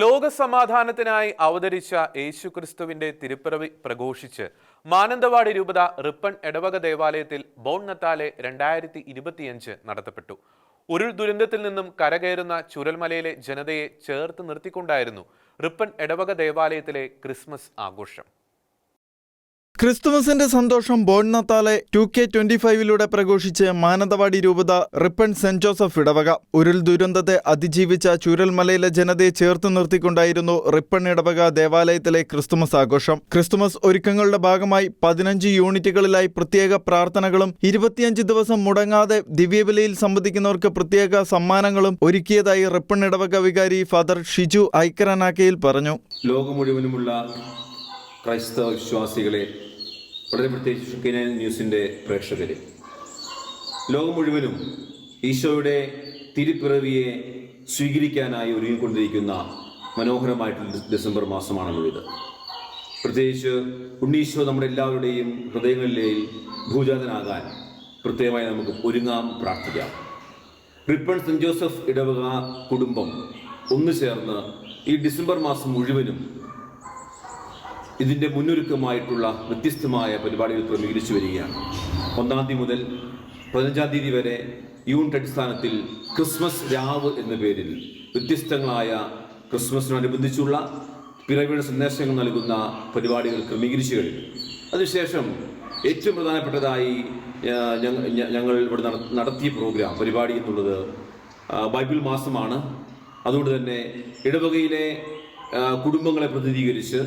ലോകസമാധാനത്തിനായി അവതരിച്ച യേശുക്രിസ്തുവിന്റെ തിരുപ്പിറവി പ്രഘോഷിച്ച് മാനന്തവാടി രൂപത റിപ്പൺ എടവക ദേവാലയത്തിൽ ബോൺ നത്താലെ രണ്ടായിരത്തി ഇരുപത്തിയഞ്ച് നടത്തപ്പെട്ടു. ഉരുൾ ദുരന്തത്തിൽ നിന്നും കരകയറുന്ന ചുരൽമലയിലെ ജനതയെ ചേർത്ത് നിർത്തിക്കൊണ്ടായിരുന്നു റിപ്പൺ എടവക ദേവാലയത്തിലെ ക്രിസ്മസ് ആഘോഷം. ക്രിസ്തുമസിന്റെ സന്തോഷം ബോൺനത്താലെ ടു കെ ട്വന്റി ഫൈവിലൂടെ പ്രഘോഷിച്ച് മാനന്തവാടി രൂപത റിപ്പൺ സെന്റ് ജോസഫ് ഇടവക. ഉരുൾ ദുരന്തത്തെ അതിജീവിച്ച ചൂരൽമലയിലെ ജനതയെ ചേർത്ത് നിർത്തിക്കൊണ്ടായിരുന്നു റിപ്പൺ ഇടവക ദേവാലയത്തിലെ ക്രിസ്തുമസ് ആഘോഷം. ക്രിസ്തുമസ് ഒരുക്കങ്ങളുടെ ഭാഗമായി പതിനഞ്ച് യൂണിറ്റുകളിലായി പ്രത്യേക പ്രാർത്ഥനകളും ഇരുപത്തിയഞ്ച് ദിവസം മുടങ്ങാതെ ദിവ്യബലിയിൽ സംബന്ധിക്കുന്നവർക്ക് പ്രത്യേക സമ്മാനങ്ങളും ഒരുക്കിയതായി റിപ്പൺ ഇടവക വികാരി ഫാദർ ഷിജു ഐക്കരനാക്കയിൽ പറഞ്ഞു. ലോകം മുഴുവനുമുള്ള ക്രൈസ്തവ വിശ്വാസികളെ വളരെ പ്രത്യേകിച്ച് ന്യൂസിന്റെ പ്രേക്ഷകരെ. ലോകം മുഴുവനും ഈശോയുടെ തിരുപ്പിറവിയെ സ്വീകരിക്കാനായി ഒരുങ്ങിക്കൊണ്ടിരിക്കുന്ന മനോഹരമായിട്ടുള്ള ഡിസംബർ മാസമാണല്ലോ ഇത്. പ്രത്യേകിച്ച് ഉണ്ണീശോ നമ്മുടെ എല്ലാവരുടെയും ഹൃദയങ്ങളിലെയും ഭൂജാതനാകാൻ പ്രത്യേകമായി നമുക്ക് ഒരുങ്ങാം പ്രാർത്ഥിക്കാം. റിപ്പൺ സെന്റ് ജോസഫ് ഇടവക കുടുംബം ഒന്നു ചേർന്ന് ഈ ഡിസംബർ മാസം മുഴുവനും ഇതിന്റെ മുന്നൊരുക്കമായിട്ടുള്ള വ്യത്യസ്തമായ പരിപാടികൾ ക്രമീകരിച്ചു വരികയാണ്. ഒന്നാം തീയതി മുതൽ പതിനഞ്ചാം തീയതി വരെ യൂണിറ്റ് അടിസ്ഥാനത്തിൽ ക്രിസ്മസ് രാവ് എന്ന പേരിൽ വ്യത്യസ്തങ്ങളായ ക്രിസ്മസിനോടനുബന്ധിച്ചുള്ള പിറവിയുടെ സന്ദേശങ്ങൾ നൽകുന്ന പരിപാടികൾ ക്രമീകരിച്ചു കഴിഞ്ഞു. അതിനുശേഷം ഏറ്റവും പ്രധാനപ്പെട്ടതായി ഞങ്ങൾ ഇവിടെ നട- നടത്തിയ പ്രോഗ്രാം പരിപാടി എന്നുള്ളത് ബൈബിൾ മാസമാണ്. അതുകൊണ്ട് തന്നെ ഇടവകയിലെ കുടുംബങ്ങളെ പ്രതിനിധീകരിച്ച്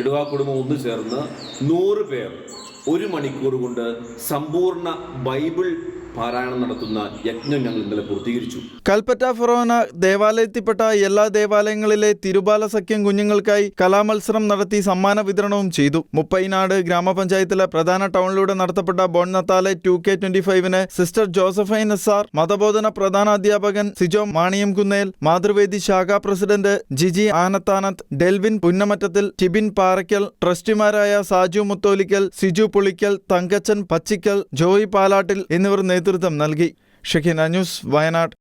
ഇടവാ കുടുംബം ഒന്നു ചേർന്ന് നൂറ് പേർ ഒരു മണിക്കൂർ കൊണ്ട് സമ്പൂർണ ബൈബിൾ പാരായണം നടത്തുന്ന യജ്ഞം ഞങ്ങൾ ഇന്നലെ പൂർത്തീകരിച്ചു. കൽപ്പറ്റ ഫൊറോന ദേവാലയത്തിൽപ്പെട്ട എല്ലാ ദേവാലയങ്ങളിലെ തിരുബാല സഖ്യം കുഞ്ഞുങ്ങൾക്കായി കലാമത്സരം നടത്തി സമ്മാന വിതരണവും ചെയ്തു. മുപ്പൈനാട് ഗ്രാമപഞ്ചായത്തിലെ പ്രധാന ടൗണിലൂടെ നടത്തപ്പെട്ട Bon Natale two K twenty ഫൈവിന് sister Josephine SR മതബോധന പ്രധാനാധ്യാപകൻ സിജോ മാണിയം കുന്നേൽ മാതൃവേദി ശാഖാ പ്രസിഡന്റ് ജിജി ആനത്താനത്ത് ഡെൽവിൻ പുന്നമറ്റത്തിൽ ടിബിൻ പാറയ്ക്കൽ ട്രസ്റ്റിമാരായ സാജു മുത്തോലിക്കൽ സിജു പുളിക്കൽ തങ്കച്ചൻ പച്ചിക്കൽ ജോയി പാലാട്ടിൽ എന്നിവർ നേതൃത്വം നൽകി. ഷെഖിന ന്യൂസ് വയനാട്.